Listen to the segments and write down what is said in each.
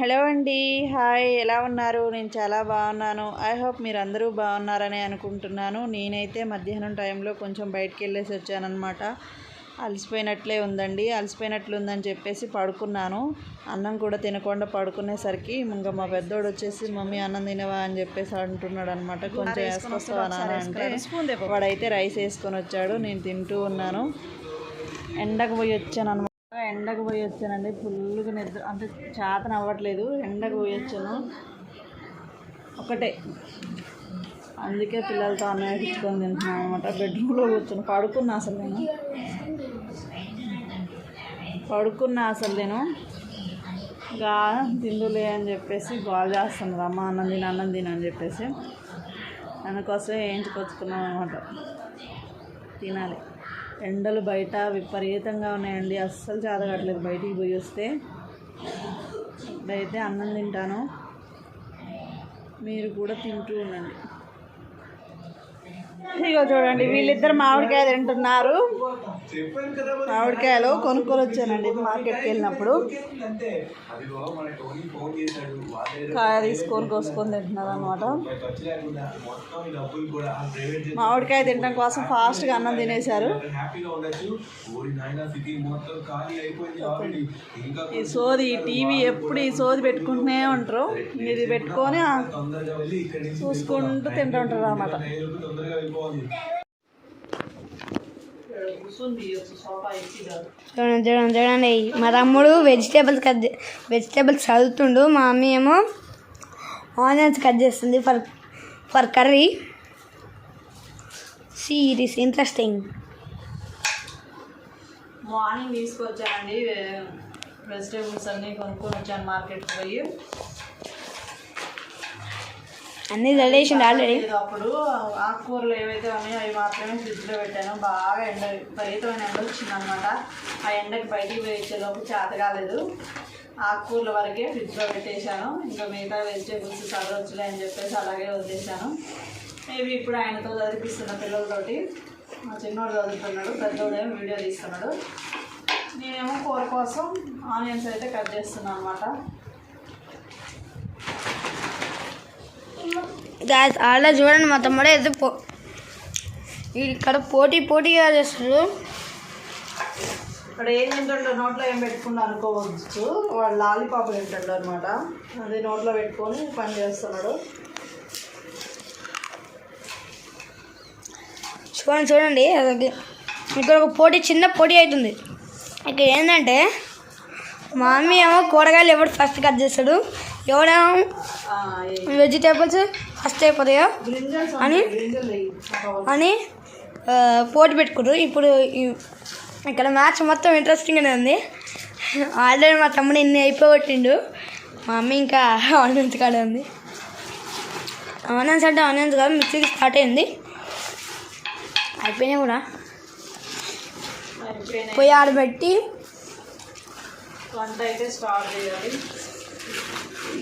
Hello అండి. Hi ఎలా ఉన్నారు? నేను చాలా బాగున్నాను. ఐ హోప్ మీరు అందరూ బాగున్నారని అనుకుంటున్నాను. నేనైతే మధ్యాహ్నం టైంలో కొంచెం బయటికి వెళ్ళేసి వచ్చానమాట అలసిపోయినట్లే ఉందండి. అలసిపోయినట్లు ఉందని చెప్పేసి పడుకున్నాను. అన్నం కూడా తినకుండా పడుకునేసరికి ఇంకా మా పెద్దోడు వచ్చేసి మమ్మీ అన్నం తినవా? అని చెప్పేసి అంటున్నాడు అనమాట కొంచెం వేసుకొస్తావా అంటే వాడైతే రైస్ వేసుకొని వచ్చాడు. నేను తింటూ ఉన్నాను. ఎండకు పోయి వచ్చాను బాగా ఎండకు పోయి వచ్చానండి ఫుల్గా నిద్ర అంటే చేతన అవ్వట్లేదు. ఎండకు పోయి వచ్చాను ఒకటే. అందుకే పిల్లలతో అన్నం తింటున్నాను అనమాట బెడ్రూమ్లో కూర్చొని పడుకున్నా అసలు నేను. పడుకున్నా అసలు నేను. గా తిందులే అని చెప్పేసి గోల్ చేస్తున్నారు అమ్మ అన్నం తిని అన్నం తిని అని చెప్పేసి. దానికోసం వేయించుకొచ్చుకున్నాం అనమాట తినాలి. ఎండలు బయట విపరీతంగా ఉన్నాయండి. అస్సలు చాదగట్లేదు. బయటికి పోయి వస్తే ఇప్పుడైతే అన్నం తింటాను. మీరు కూడా తింటూ ఉండండి. ఇగో చూడండి వీళ్ళిద్దరు మామిడికాయ తింటున్నారు. మామిడికాయలు కొనుక్కొని వచ్చానండి మార్కెట్కి వెళ్ళినప్పుడు. కాయ తీసుకొని కోసుకొని తింటున్నారు అనమాట మామిడికాయ తినడం కోసం ఫాస్ట్గా అన్నం తినేశారు. ఈ సోది ఈ టీవీ ఎప్పుడు ఈ సోది పెట్టుకుంటూనే ఉంటారు. ఇది పెట్టుకొని చూసుకుంటూ తింటూ ఉంటారు అన్నమాట. చూడండి చూడండి చూడండి మా తమ్ముడు వెజిటేబుల్స్ కట్ వెజిటేబుల్స్ చదువుతుండు. మా మమ్మీ ఏమో ఆనియన్స్ కట్ చేస్తుంది for for curry see it is interesting morning తీసుకొచ్చానండి. వెజిటేబుల్స్ అన్నీ కొనుక్కొని వచ్చాను మార్కెట్కి పోయి. అన్నీ రెడేషన్ ఆల్రెడీ అప్పుడు ఆకుకూరలు ఏవైతే ఉన్నాయో అవి మాత్రమే ఫ్రిడ్జ్లో పెట్టాను. బాగా ఎండ విపరీతమైన ఎండ వచ్చింది అనమాట ఆ ఎండకి బయటికి పోయి వచ్చేలోపు చేత కాలేదు. ఆకుకూరల వరకే ఫ్రిడ్జ్లో పెట్టేశాను. ఇంకా మిగతా వెజిటేబుల్స్ చదవచ్చులే అని చెప్పేసి అలాగే వదిలేశాను. మేబీ ఇప్పుడు ఆయనతో చదివిస్తున్న పిల్లలతోటి మా చిన్నోడు చదువుతున్నాడు పెద్దోడేమో వీడియో తీస్తున్నాడు. నేనేమో కూర కోసం ఆనియన్స్ అయితే కట్ చేస్తున్నాను అనమాట. గాయస్ ఆల్రెడీ చూడండి మా తమ్ముడు ఏదో పో ఇక్కడ పోటీ పోటీగా చేస్తాడు ఇక్కడ ఏం తింటుండో నోట్లో ఏం పెట్టుకుంటా అనుకోవచ్చు. వాడు లాలీపాప్ తింటాడు అనమాట అది నోట్లో పెట్టుకొని పని చేస్తున్నాడు. చూడండి చూడండి. అది ఇక్కడ ఒక పోటీ చిన్న పోటీ అవుతుంది. ఇక్కడ ఏంటంటే మా మమ్మీ ఏమో కూరగాయలు ఎవడు ఫస్ట్ కట్ చేస్తాడు? ఎవడేమో వెజిటేబుల్స్ ఫస్ట్ అయిపోతాయో? అని? అని పోటీ పెట్టుకున్నారు ఇప్పుడు ఇక్కడ మ్యాచ్ మొత్తం ఇంట్రెస్టింగ్గానే ఉంది. ఆల్రెడీ మా తమ్ముడు ఇన్ని అయిపోగొట్టిండు. మా మమ్మీ ఇంకా ఆనియన్స్ కాడే ఉంది. ఆనియన్స్ అంటే ఆనియన్స్ కాదు మిక్సీకి స్టార్ట్ అయింది. అయిపోయినాయి కూడా. పొయ్యి ఆడబెట్టి వంట అయితే స్టార్ట్ చేయాలి.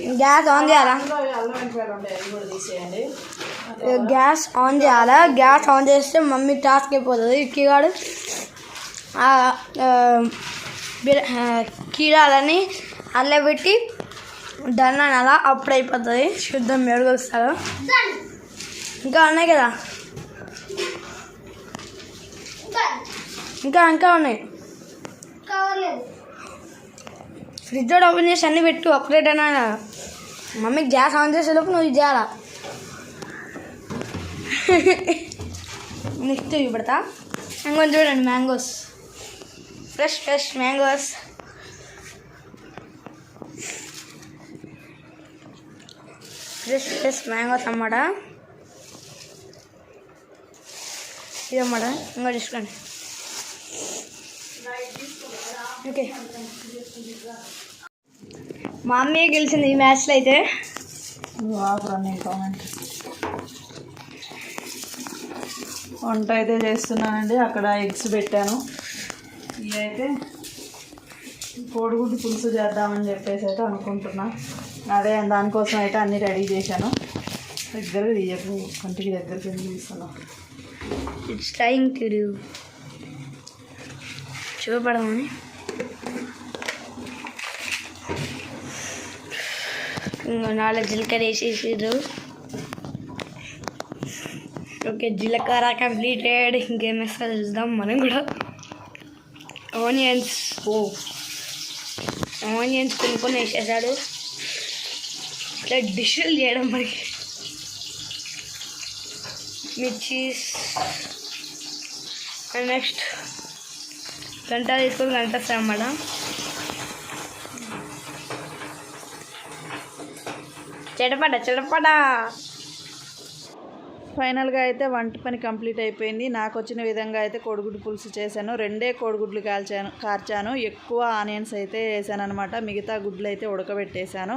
గ్యాస్ ఆన్ చేయాలా? గ్యాస్ ఆన్ చేయాలా? గ్యాస్ ఆన్ చేస్తే మమ్మీ టాస్క్ అయిపోతుంది. కీగాడు ఆ, ఆ, బిర- ఆ, కీడాలని అల్ల పెట్టి డన్ అలా అప్పుడు అయిపోతుంది. శుద్ధం మెరుగుస్తారు ఇంకా ఉన్నాయి కదా? ఇంకా ఇంకా ఉన్నాయి. ఫ్రిడ్జ్ ఓపెన్ చేసి అన్నీ పెట్టు అప్డేట్ అయినా అలా మమ్మీ గ్యాస్ ఆన్ చేసేలోపు నువ్వు ఇది చేయాలా? నెక్స్ట్ ఇవి పెడతా. ఇంకొని చూడండి mangoes. Fresh fresh mangoes. Fresh fresh mangoes అన్నమాట. ఇదన్నమాట. ఇంకో చూసుకోండి ఓకే. మా అమ్మీ గెలిచింది ఈ మ్యాచ్లో అయితే. వంట అయితే చేస్తున్నానండి. అక్కడ ఎగ్స్ పెట్టాను. ఇవి అయితే కోడిగుడ్డు పులుసు చేద్దామని చెప్పేసి అయితే అనుకుంటున్నా. అదే దానికోసం అయితే అన్నీ రెడీ చేశాను. దగ్గర తీయకు కంటికి దగ్గరికి తీస్తున్నా ఇట్స్ ట్రయింగ్ టు డూ చూపడమని ఇంకా నాలుగు జీలకర్ర వేసేసారు ఓకే జీలకర్ర కంప్లీటెడ్ ఇంకేం వేస్తారు చూద్దాం మనం కూడా ఆనియన్స్ ఓ ఆనియన్స్ కొన్ని కొన్ని వేసేసాడు ఇట్లా డిష్లు చేయడం మనకి మిర్చీస్ అండ్ నెక్స్ట్ గంట తీసుకొని గంట వస్తాం అన్నమాట చెడపడ చెడపడ. ఫైనల్గా అయితే వంట పని కంప్లీట్ అయిపోయింది. నాకు వచ్చిన విధంగా అయితే కోడిగుడ్డు పులుసు చేశాను. రెండే కోడిగుడ్లు కాల్చాను కార్చాను. ఎక్కువ ఆనియన్స్ అయితే వేసాను అనమాట మిగతా గుడ్లు అయితే ఉడకబెట్టేశాను.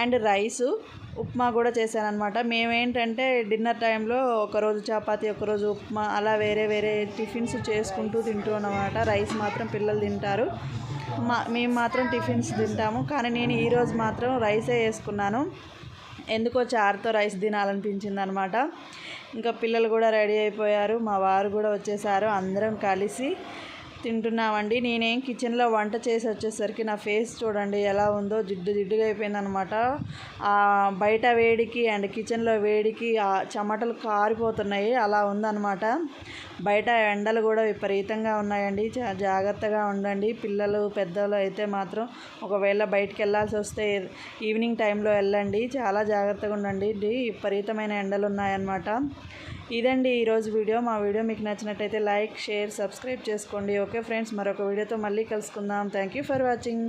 అండ్ రైసు ఉప్మా కూడా చేశాను అనమాట మేమేంటంటే డిన్నర్ టైంలో ఒకరోజు చపాతి ఒకరోజు ఉప్మా అలా వేరే వేరే టిఫిన్స్ చేసుకుంటూ తింటూ అనమాట రైస్ మాత్రం పిల్లలు తింటారు. మా మేము మాత్రం టిఫిన్స్ తింటాము. కానీ నేను ఈరోజు మాత్రం రైసే వేసుకున్నాను. ఎందుకో చారుతో రైస్ తినాలనిపించింది అనమాట ఇంకా పిల్లలు కూడా రెడీ అయిపోయారు. మా వారు కూడా వచ్చేసారు. అందరం కలిసి తింటున్నామండి నేనేం కిచెన్లో వంట చేసి వచ్చేసరికి నా ఫేస్ చూడండి ఎలా ఉందో జిడ్డు జిడ్డుగా అయిపోయిందనమాట బయట వేడికి అండ్ కిచెన్లో వేడికి ఆ చెమటలు కారిపోతున్నాయి. అలా ఉందన్నమాట. బయట ఎండలు కూడా విపరీతంగా ఉన్నాయండి. జాగ్రత్తగా ఉండండి. పిల్లలు పెద్దలు అయితే మాత్రం ఒకవేళ బయటికి వెళ్ళాల్సి వస్తే ఈవినింగ్ టైంలో వెళ్ళండి. చాలా జాగ్రత్తగా ఉండండి. విపరీతమైన ఎండలు ఉన్నాయన్నమాట. ఇదండి ఈరోజు వీడియో. మా వీడియో మీకు నచ్చినట్టయితే లైక్ షేర్ సబ్స్క్రైబ్ చేసుకోండి. ఓకే ఫ్రెండ్స్ మరొక వీడియోతో మళ్ళీ కలుసుకుందాం. Thank you for watching.